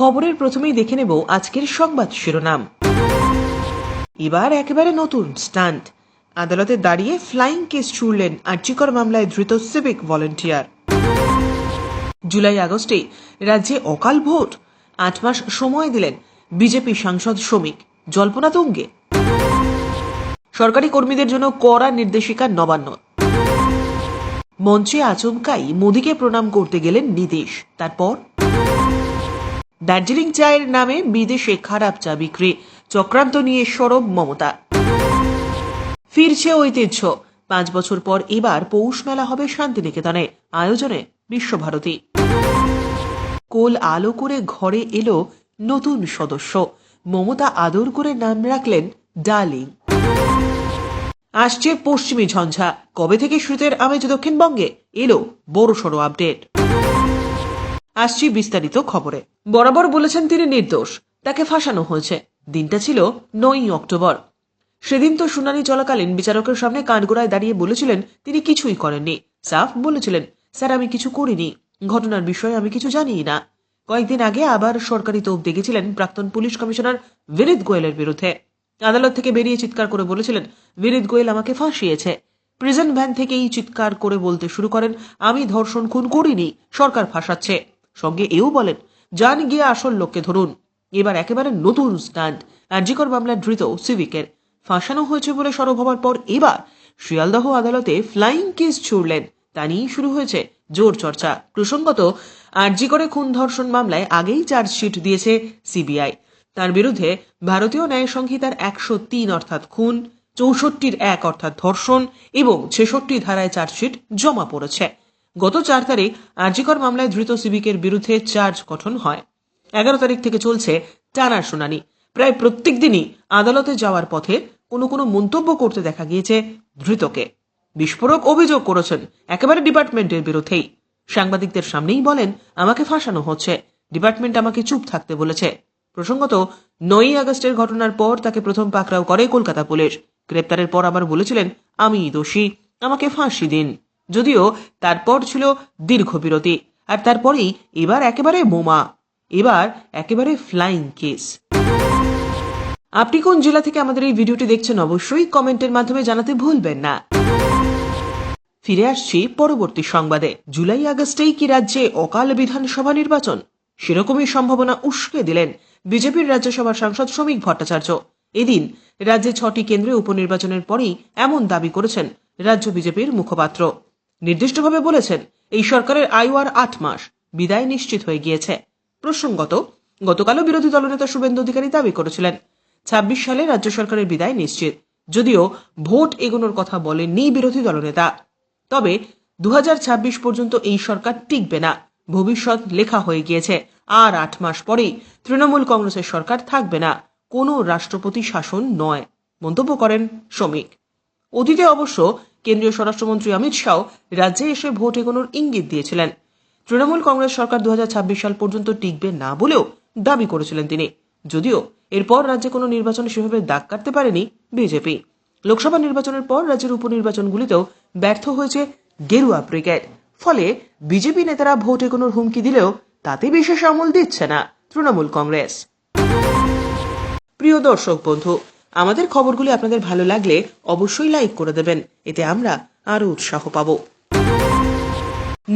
খবরের প্রথমেই দেখে নেব আজকের সংবাদ শিরোনাম। এবার একেবারে নতুন স্টান্ট। আদালতে দাঁড়িয়ে ফ্লাইং কেস ছুড়লেন আর্চিকর মামলায় ধৃত সিভিক ভলেন্টিয়ার। জুলাই আগস্টে রাজ্যে অকাল ভোট। আট মাস সময় দিলেন বিজেপি সাংসদ শ্রমিক জল্পনা তুঙ্গে। সরকারি কর্মীদের জন্য কড়া নির্দেশিকা নবান্ন। মঞ্চে আচমকাই মোদীকে প্রণাম করতে গেলেন নীতিশ। তারপর দার্জিলিং চায়ের নামে বিদেশে খারাপ চা বিক্রি, চক্রান্ত নিয়ে সরব মমতা। ফিরছে ঐতিহ্য। পাঁচ বছর পর এবার পৌষ মেলা হবে শান্তিনিকেতনে, আয়োজনে বিশ্বভারতী। কোল আলো করে ঘরে এলো নতুন সদস্য। মমতা আদর করে নাম রাখলেন ডার্লিং। আসছে পশ্চিমী ঝঞ্ঝা। কবে থেকে শীতের আমেজ দক্ষিণবঙ্গে? এলো বড়সড় আপডেট। আসছি বিস্তারিত খবরে। বরাবর বলেছেন তিনি নির্দোষ। তাকে ফাঁসানো হয়েছে। দিনটা ছিল নয়ই অক্টোবর। সেদিন তো শুনানি চলাকালীন বিচারকের সামনে কাঠগোড়ায় দাঁড়িয়ে বলেছিলেন, তিনি কিছুই করেননি। সাফ বলেছিলেন, স্যার, আমি কিছু করিনি। ঘটনার বিষয়ে আমি কিছু জানিই না। কয়েকদিন আগে আবার সরকারি তোপ দেখেছিলেন প্রাক্তন পুলিশ কমিশনার বিনীত গোয়েলের বিরুদ্ধে। আদালত থেকে বেরিয়ে চিৎকার করে বলেছিলেন, বিনীত গোয়েল আমাকে ফাঁসিয়েছে। প্রিজন ভ্যান থেকেই চিৎকার করে বলতে শুরু করেন, আমি ধর্ষণ খুন করিনি, সরকার ফাঁসাচ্ছে সঙ্গে এও বলেন যান গিয়ে আসল লোককে ধরুন। এবার একেবারে নতুন স্ট্যান্ড আর্জিকর মামলার ধৃত সিভিকের। ফাঁসানো হয়েছে বলে সরব হওয়ার পর এবার শিয়ালদহ আদালতে ফ্লাইং কেস ছুড়লেন। তা নিয়েই শুরু হয়েছে জোর চর্চা। প্রসঙ্গত আরজি করে খুন ধর্ষণ মামলায় আগেই চার্জশিট দিয়েছে সিবিআই। তার বিরুদ্ধে ভারতীয় ন্যায় সংহিতার একশো তিন অর্থাৎ খুন, চৌষট্টির এক অর্থাৎ ধর্ষণ এবং ছেষট্টি ধারায় চার্জশিট জমা পড়েছে। গত চার তারিখ আরজিকর মামলায় ধৃত সিভিকের বিরুদ্ধে চার্জ গঠন হয়। এগারো তারিখ থেকে চলছে টানার শুনানি। প্রায় প্রত্যেক দিনই আদালতে যাওয়ার পথে কোনো কোনো মন্তব্য করতে দেখা গিয়েছে ধৃতকে। বিস্ফোরক অভিযোগ করেছেন একেবারে ডিপার্টমেন্টের বিরুদ্ধেই। সাংবাদিকদের সামনেই বলেন, আমাকে ফাঁসানো হচ্ছে। ডিপার্টমেন্ট আমাকে চুপ থাকতে বলেছে। প্রসঙ্গত, নয়ই আগস্টের ঘটনার পর তাকে প্রথম পাকড়াও করে কলকাতা পুলিশ। গ্রেপ্তারের পর আবার বলেছিলেন, আমি দোষী। আমাকে ফাঁসি দিন। যদিও তারপর ছিল দীর্ঘ বিরতি আর তারপরেই এবার একেবারে বোমা, এবার একেবারে ফ্লাইং কেস আপনি কোন জেলা থেকে আমাদের এই ভিডিওটি দেখছেন অবশ্যই কমেন্টের মাধ্যমে জানাতে ভুলবেন না। ফিরে আসছি পরবর্তী সংবাদে। জুলাই আগস্টেই কি রাজ্যে অকাল বিধানসভা নির্বাচন? সেরকমই সম্ভাবনা উস্কে দিলেন বিজেপির রাজ্যসভার সাংসদ শ্রমিক ভট্টাচার্য। এদিন রাজ্যে ছটি কেন্দ্রে উপনির্বাচনের পরেই এমন দাবি করেছেন রাজ্য বিজেপির মুখপাত্র। নির্দিষ্টভাবে বলেছেন, এই সরকারের আয়ু আর আট মাস বিদায় নিশ্চিত হয়ে গিয়েছে। প্রসঙ্গত, গতকালও বিরোধী দলনেতা শুভেন্দু অধিকারী দাবি করেছিলেন, ছাব্বিশ সালে রাজ্য সরকারের বিদায় নিশ্চিত। যদিও ভোট এগোনোর কথা বলেননি বিরোধী দলনেতা। তবে দু হাজার ছাব্বিশ পর্যন্ত এই সরকার টিকবে না। ভবিষ্যৎ লেখা হয়ে গিয়েছে। আর আট মাস পরেই তৃণমূল কংগ্রেসের সরকার থাকবে না। কোনো রাষ্ট্রপতি শাসন নয়। মন্তব্য করেন শ্রমিক। অতীতে অবশ্য কেন্দ্রীয় স্বরাষ্ট্রমন্ত্রী অমিত শাহ রাজ্যে এসে ভোট এগোনোর ইঙ্গিত দিয়েছিলেন। তৃণমূল কংগ্রেস সরকার দু সাল পর্যন্ত টিকবে না বলেও দাবি করেছিলেন তিনি। যদিও এরপর রাজ্যে কোনো নির্বাচন সেভাবে দাগ কাটতে পারেনি বিজেপি। লোকসভা নির্বাচনের পর রাজ্যের উপনির্বাচনগুলিতেও ব্যর্থ হয়েছে গেরুয়া ব্রিগেড। ফলে বিজেপি নেতারা ভোট এগোনোর হুমকি দিলেও তাতে বিশেষ আমল দিচ্ছে না তৃণমূল কংগ্রেস। প্রিয় দর্শক বন্ধু আমাদের খবরগুলি আপনাদের ভালো লাগলে অবশ্যই লাইক করে দেবেন। এতে আমরা আরও উৎসাহ পাবো।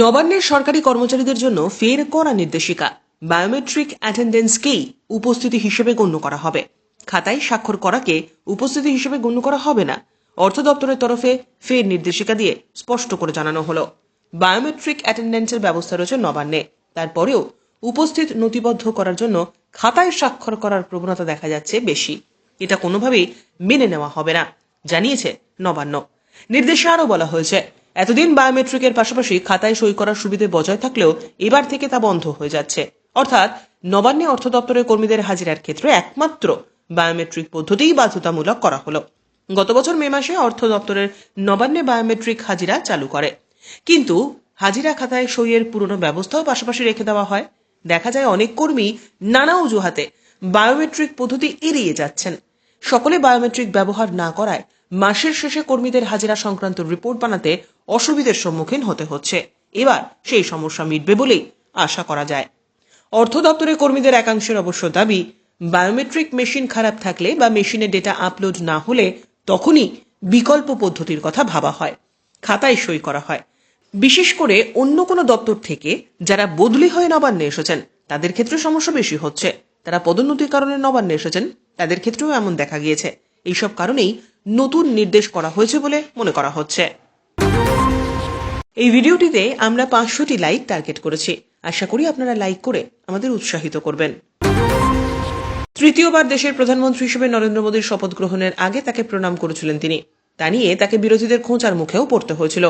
নবান্নের সরকারি কর্মচারীদের জন্য ফের করা নির্দেশিকা। বায়োমেট্রিক অ্যাটেন্ডেন্সকেই উপস্থিতি হিসেবে গণ্য করা হবে। খাতায় স্বাক্ষর করাকে উপস্থিতি হিসেবে গণ্য করা হবে না। অর্থ দপ্তরের তরফে ফের নির্দেশিকা দিয়ে স্পষ্ট করে জানানো হলো। বায়োমেট্রিক অ্যাটেন্ডেন্সের ব্যবস্থা রয়েছে নবান্নে। তারপরেও উপস্থিত নথিবদ্ধ করার জন্য খাতায় স্বাক্ষর করার প্রবণতা দেখা যাচ্ছে বেশি। এটা কোনোভাবেই মেনে নেওয়া হবে না, জানিয়েছে নবান্ন। নির্দেশে আরও বলা হয়েছে, এতদিন বায়োমেট্রিকের পাশাপাশি খাতায় সই করার সুবিধে বজায় থাকলেও এবার থেকে তা বন্ধ হয়ে যাচ্ছে। অর্থাৎ নবান্নে অর্থ দপ্তরের কর্মীদের হাজিরার ক্ষেত্রে একমাত্র বায়োমেট্রিক পদ্ধতিই বাধ্যতামূলক করা হলো। গত বছর মে মাসে অর্থ দপ্তরের নবান্নে বায়োমেট্রিক হাজিরা চালু করে। কিন্তু হাজিরা খাতায় সইয়ের পুরনো ব্যবস্থাও পাশাপাশি রেখে দেওয়া হয়। দেখা যায় অনেক কর্মী নানা অজুহাতে বায়োমেট্রিক পদ্ধতি এড়িয়ে যাচ্ছেন। সকলে বায়োমেট্রিক ব্যবহার না করায় মাসের শেষে কর্মীদের হাজিরা সংক্রান্ত রিপোর্ট বানাতে অসুবিধার সম্মুখীন হতে হচ্ছে। এবার সেই সমস্যা মিটবে বলেই আশা করা যায়। অর্থ দপ্তরের কর্মীদের একাংশের অবশ্য দাবি বায়োমেট্রিক মেশিন খারাপ থাকলে বা মেশিনে ডেটা আপলোড না হলে তখনই বিকল্প পদ্ধতির কথা ভাবা হয়, খাতায় সই করা হয়। বিশেষ করে অন্য কোনো দপ্তর থেকে যারা বদলি হয়ে নবান্নে এসেছেন, তাদের ক্ষেত্রে সমস্যা বেশি হচ্ছে। তারা পদোন্নতির কারণে নবান্নে এসেছেন। তাদের ক্ষেত্রেও এমন দেখা গিয়েছে। এইসব কারণেই নতুন নির্দেশ করা হয়েছে বলে মনে করা হচ্ছে। এই ভিডিওটিতে আমরা পাঁচশোটি লাইক টার্গেট করেছি। আশা করি আপনারা লাইক করে আমাদের উৎসাহিত করবেন। তৃতীয়বার দেশের প্রধানমন্ত্রী হিসেবে নরেন্দ্র মোদীর শপথ গ্রহণের আগে তাকে প্রণাম করেছিলেন তিনি। তা নিয়ে তাকে বিরোধীদের খোঁচার মুখেও পড়তে হয়েছিল।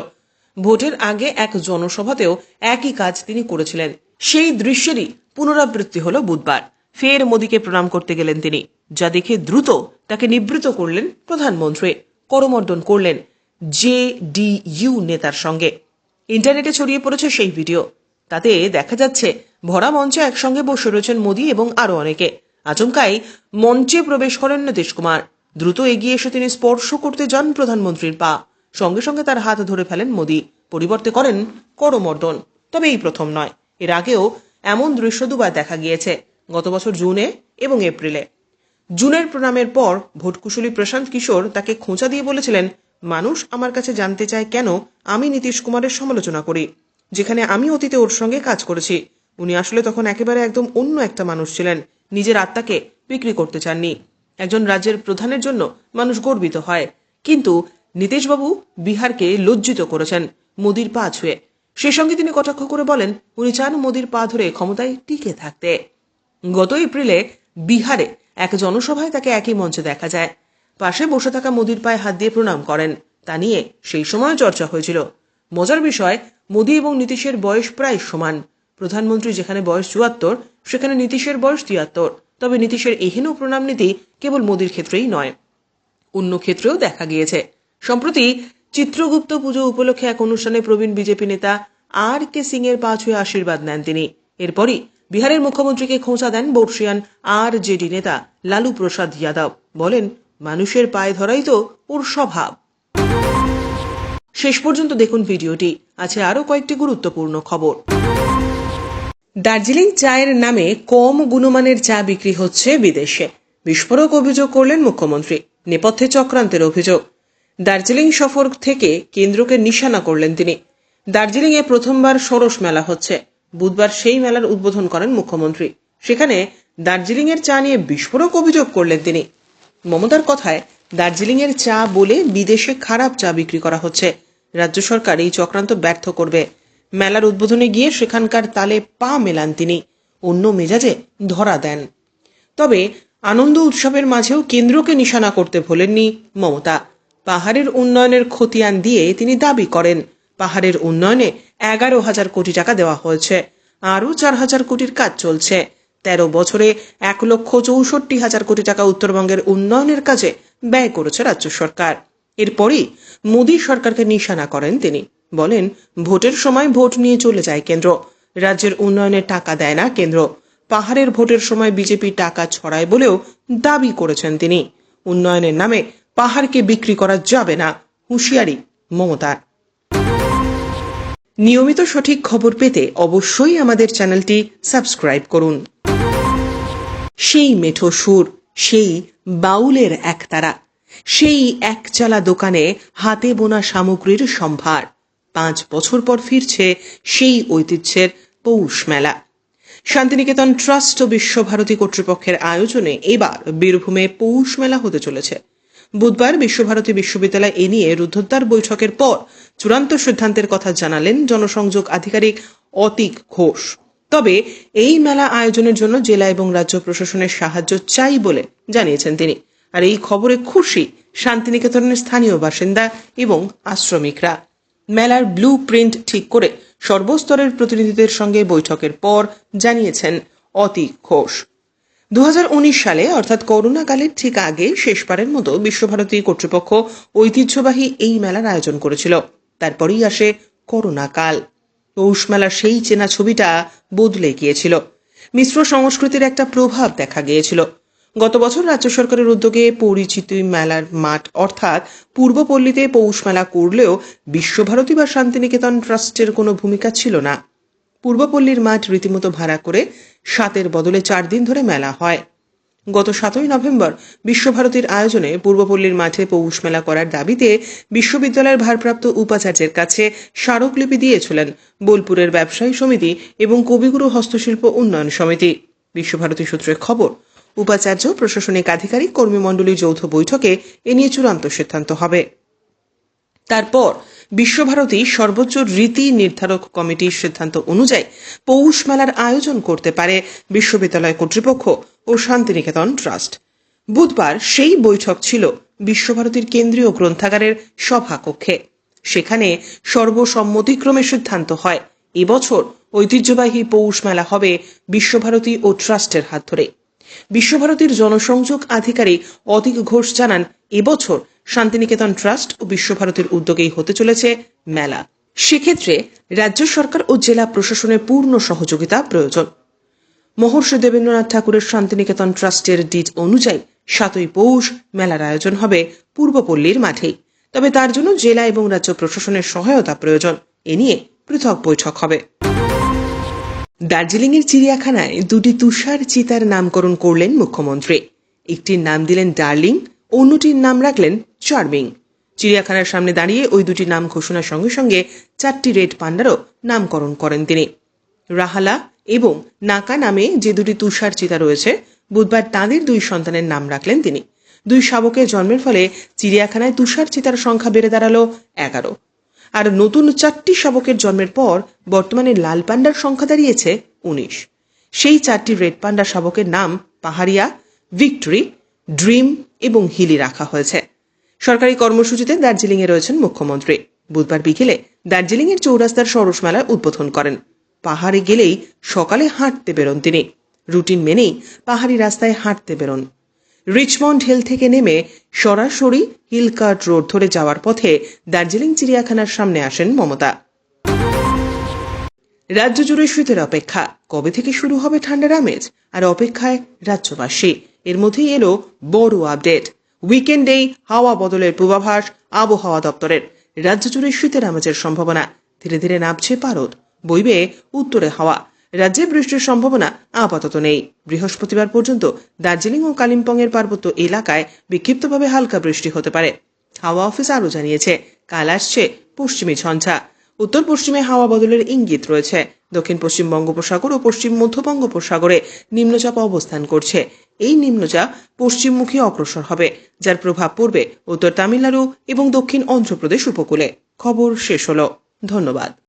ভোটের আগে এক জনসভাতেও একই কাজ তিনি করেছিলেন। সেই দৃশ্যেরই পুনরাবৃত্তি হল বুধবার। ফের মোদীকে প্রণাম করতে গেলেন তিনি। যা দেখে দ্রুত তাকে নিবৃত করলেন প্রধানমন্ত্রী। করমর্দন করলেন জে ডি ইউ নেতার সঙ্গে। ইন্টারনেটে ছড়িয়ে পড়েছে সেই ভিডিও। তাতে দেখা যাচ্ছে, ভরা মঞ্চে একসঙ্গে বসে রয়েছেন মোদী এবং আরও অনেকে। আচমকাই মঞ্চে প্রবেশ করেন নীতিশ কুমার। দ্রুত এগিয়ে এসে তিনি স্পর্শ করতে যান প্রধানমন্ত্রীর পা। সঙ্গে সঙ্গে তার হাত ধরে ফেলেন মোদী। পরিবর্তে করেন করমর্দন। তবে এই প্রথম নয়। এর আগেও এমন দৃশ্য দুবার দেখা গিয়েছে। গত বছর জুনে এবং এপ্রিলে। জুনের প্রণামের পর ভোটকুশলী প্রশান্ত কিশোর তাকে খোঁচা দিয়ে বলেছিলেন, মানুষ আমার কাছে জানতে চায় কেন আমি নীতিশ কুমারের সমালোচনা করি, যেখানে আমি অতীতে ওর সঙ্গে কাজ করেছি। উনি আসলে তখন একেবারে একদম অন্য একটা মানুষ ছিলেন, নিজের আত্মাকে বিক্রি করতে চাননি। একজন রাজ্যের প্রধানের জন্য মানুষ গর্বিত হয়। কিন্তু নীতিশবাবু বিহারকে লজ্জিত করেছেন মোদির পা ছুঁয়ে। সেই সঙ্গে তিনি কটাক্ষ করে বলেন, উনি চান মোদির পা ধরে ক্ষমতায় টিকে থাকতে। গত এপ্রিলে বিহারে এক জনসভায় তাকে একই মঞ্চে দেখা যায়। পাশে বসে থাকা মোদির পায়ে হাত দিয়ে প্রণাম করেন। তা নিয়ে সেই সময় চর্চা হয়েছিল। মজার বিষয়, মোদি এবং নীতিশের বয়স প্রায় সমান। প্রধানমন্ত্রী যেখানে বয়স চুয়াত্তর, সেখানে নীতিশের বয়স তিয়াত্তর। তবে নীতিশের এহেন প্রণাম নীতি কেবল মোদির ক্ষেত্রেই নয়, অন্য ক্ষেত্রেও দেখা গিয়েছে। সম্প্রতি চিত্রগুপ্ত পুজো উপলক্ষে এক অনুষ্ঠানে প্রবীণ বিজেপি নেতা আর কে সিং এর পা ছুঁয়ে আশীর্বাদ নেন তিনি। এরপরই বিহারের মুখ্যমন্ত্রীকে খোঁচা দেন বর্ষিয়ান আর জেডি নেতা লালু প্রসাদ যাদব। বলেন, মানুষের পায়ে ধরাই তো ওর স্বভাব। শেষ পর্যন্ত দেখুন ভিডিওটি। আছে আরও কয়েকটি গুরুত্বপূর্ণ খবর। দার্জিলিং চায়ের নামে কম গুণমানের চা বিক্রি হচ্ছে বিদেশে। বিস্ফোরক অভিযোগ করলেন মুখ্যমন্ত্রী। নেপথ্যে চক্রান্তের অভিযোগ। দার্জিলিং সফর থেকে কেন্দ্রকে নিশানা করলেন তিনি। দার্জিলিং এ প্রথমবার সরস মেলা হচ্ছে। বুধবার সেই মেলার উদ্বোধন করেন মুখ্যমন্ত্রী। সেখানে দার্জিলিং এর চা নিয়ে বিস্ফোরক অভিযোগ করলেন তিনি। মমতার কথায় দার্জিলিং এর চা বলে বিদেশে খারাপ চা বিক্রি করা হচ্ছে। রাজ্য সরকার এই চক্রান্ত ব্যর্থ করবে। মেলার উদ্বোধনে গিয়ে সেখানকার তালে পা মেলান তিনি। অন্য মেজাজে ধরা দেন। তবে আনন্দ উৎসবের মাঝেও কেন্দ্রকে নিশানা করতে ভোলেননি মমতা। পাহাড়ের উন্নয়নের খতিয়ান দিয়ে তিনি দাবি করেন। পাহাড়ের উন্নয়নে এগারো হাজার কোটি টাকা দেওয়া হয়েছে। আরও চার হাজার কোটির কাজ চলছে। তেরো বছরে এক লক্ষ চৌষট্টি হাজার কোটি টাকা উত্তরবঙ্গের উন্নয়নের কাজে ব্যয় করেছে রাজ্য সরকার। এরপরই মোদী সরকারকে নিশানা করেন তিনি। বলেন, ভোটের সময় ভোট নিয়ে চলে যায় কেন্দ্র। রাজ্যের উন্নয়নে টাকা দেয় না কেন্দ্র। পাহাড়ের ভোটের সময় বিজেপি টাকা ছড়ায় বলেও দাবি করেছেন তিনি। উন্নয়নের নামে পাহাড়কে বিক্রি করা যাবে না। হুঁশিয়ারি মমতার। নিয়মিত সঠিক খবর পেতে অবশ্যই আমাদের চ্যানেলটি সাবস্ক্রাইব করুন। সেই মেঠো সুর, সেই বাউলের একতারা, সেই একচালা দোকানে হাতে বোনা সামগ্রীর সম্ভার। পাঁচ বছর পর ফিরছে সেই ঐতিহ্যের পৌষ মেলা। শান্তিনিকেতন ট্রাস্ট ও বিশ্বভারতী কর্তৃপক্ষের আয়োজনে এবার বীরভূমে পৌষ মেলা হতে চলেছে। বুধবার বিশ্বভারতী বিশ্ববিদ্যালয় এ নিয়ে রুদ্ধদ্বার বৈঠকের পর চূড়ান্ত সিদ্ধান্তের কথা জানালেন জনসংযোগ আধিকারিক অতীক ঘোষ। তবে এই মেলা আয়োজনের জন্য জেলা এবং রাজ্য প্রশাসনের সাহায্য চাই বলে জানিয়েছেন তিনি। আর এই খবরে খুশি শান্তিনিকেতনের স্থানীয় বাসিন্দা এবং আশ্রমিকরা। মেলার ব্লু প্রিন্ট ঠিক করে সর্বস্তরের প্রতিনিধিদের সঙ্গে বৈঠকের পর জানিয়েছেন অতীক ঘোষ। দু হাজার উনিশ সালে, অর্থাৎ করোনাকালের ঠিক আগে শেষবারের মতো বিশ্বভারতী কর্তৃপক্ষ ঐতিহ্যবাহী এই মেলার আয়োজন করেছিল। তারপরেই আসে করোনা কাল পৌষ মেলার সেই চেনা ছবিটা বদলে গিয়েছিল। মিশ্র সংস্কৃতির একটা প্রভাব দেখা গিয়েছিল। গত বছর রাজ্য সরকারের উদ্যোগে পরিচিত মেলার মাঠ, অর্থাৎ পূর্বপল্লীতে পৌষ মেলা করলেও বিশ্বভারতী বা শান্তিনিকেতন ট্রাস্টের কোনো ভূমিকা ছিল না। পূর্বপল্লীর মাঠ রীতিমতো ভাড়া করে সাতের বদলে চার দিন ধরে মেলা হয়। গত সাতই নভেম্বর বিশ্বভারতীর আয়োজনে পূর্বপল্লীর মাঠে পৌষ মেলা করার দাবিতে বিশ্ববিদ্যালয়ের ভারপ্রাপ্ত উপাচার্যের কাছে স্মারকলিপি দিয়েছিলেন বোলপুরের ব্যবসায়ী সমিতি এবং কবিগুরু হস্তশিল্প উন্নয়ন সমিতি। বিশ্বভারতী সূত্রে খবর, উপাচার্য, প্রশাসনিক আধিকারিক কর্মীমণ্ডলীর যৌথ বৈঠকে এ নিয়ে চূড়ান্ত সিদ্ধান্ত হবে। তারপর বিশ্বভারতী সর্বোচ্চ রীতি নির্ধারক কমিটির সিদ্ধান্ত অনুযায়ী পৌষ মেলার আয়োজন করতে পারে বিশ্ববিদ্যালয় কর্তৃপক্ষ ও শান্তিনিকেতন ট্রাস্ট। বুধবার সেই বৈঠক ছিল বিশ্বভারতীর কেন্দ্রীয় গ্রন্থাগারের সভাকক্ষে। সেখানে সর্বসম্মতিক্রমে সিদ্ধান্ত হয়, এবছর ঐতিহ্যবাহী পৌষ মেলা হবে বিশ্বভারতী ও ট্রাস্টের হাত ধরে। বিশ্বভারতীর জনসংযোগ আধিকারিক অধিক ঘোষ জানান, এবছর শান্তিনিকেতন ট্রাস্ট ও বিশ্বভারতীর উদ্যোগেই হতে চলেছে মেলা। সেক্ষেত্রে রাজ্য সরকার ও জেলা প্রশাসনের পূর্ণ সহযোগিতা প্রয়োজন। মহর্ষি দেবেন্দ্রনাথ ঠাকুরের শান্তিনিকেতন ট্রাস্টের ডিট অনুযায়ী সাতই পৌষ মেলার আয়োজন হবে পূর্বপল্লীর মাঠেই। তবে তার জন্য জেলা এবং রাজ্য প্রশাসনের সহায়তা প্রয়োজন। এ নিয়ে পৃথক বৈঠক হবে। দার্জিলিংয়ের চিড়িয়াখানায় দুটি তুষার চিতার নামকরণ করলেন মুখ্যমন্ত্রী। একটির নাম দিলেন ডার্লিং অন্যটির নাম রাখলেন চার্মিং। চিড়িয়াখানার সামনে দাঁড়িয়ে ওই দুটি নাম ঘোষণার সঙ্গে সঙ্গে চারটি রেড পান্ডারও নামকরণ করেন তিনি। রাহালা এবং নাকা নামে যে দুটি তুষার চিতা রয়েছে, বুধবার তাঁদের দুই সন্তানের নাম রাখলেন তিনি। দুই শাবকের জন্মের ফলে চিড়িয়াখানায় তুষার চিতার সংখ্যা বেড়ে দাঁড়াল এগারো। আর নতুন চারটি শাবকের জন্মের পর বর্তমানে লাল পান্ডার সংখ্যা দাঁড়িয়েছে উনিশ। সেই চারটি রেড পান্ডা শাবকের নাম পাহাড়িয়া, ভিক্টরি, ড্রিম এবং হিলি রাখা হয়েছে। সরকারি কর্মসূচিতে দার্জিলিংয়ে রয়েছেন মুখ্যমন্ত্রী। বুধবার বিকেলে দার্জিলিংয়ের চৌরাস্তার সরস মেলার উদ্বোধন করেন। পাহাড়ে গেলেই সকালে হাঁটতে বেরোন তিনি। রুটিন মেনেই পাহাড়ি রাস্তায় হাঁটতে বেরোন। রিচমন্ড হিল থেকে নেমে সরাসরি হিল কার্ট রোড ধরে যাওয়ার পথে দার্জিলিং চিড়িয়াখানার সামনে আসেন মমতা। রাজ্য জুড়ে শীতের অপেক্ষা। কবে থেকে শুরু হবে ঠান্ডার আমেজ? আর অপেক্ষায় রাজ্যবাসী। এর মধ্যেই এলো বড় আপডেট। উইকেন্ডেই হাওয়া বদলের পূর্বাভাস আবহাওয়া দপ্তরের। রাজ্য জুড়ে শীতের আমেজের সম্ভাবনা। ধীরে ধীরে নামছে পারদ বইবে উত্তরে হাওয়া। রাজ্যে বৃষ্টির সম্ভাবনা আপাতত নেই। বৃহস্পতিবার পর্যন্ত দার্জিলিং ও কালিম্পং এর পার্বত্য এলাকায় বিক্ষিপ্তভাবে হালকা বৃষ্টি হতে পারে। হাওয়া অফিস আরও জানিয়েছে, কাল আসছে পশ্চিমী ঝঞ্ঝা। উত্তর পশ্চিমে হাওয়া বদলের ইঙ্গিত রয়েছে। দক্ষিণ পশ্চিম বঙ্গোপসাগর ও পশ্চিম মধ্য বঙ্গোপসাগরে নিম্নচাপ অবস্থান করছে। এই নিম্নচাপ পশ্চিমমুখী অগ্রসর হবে, যার প্রভাব পড়বে উত্তর তামিলনাড়ু এবং দক্ষিণ অন্ধ্রপ্রদেশ উপকূলে। খবর শেষ হল। ধন্যবাদ।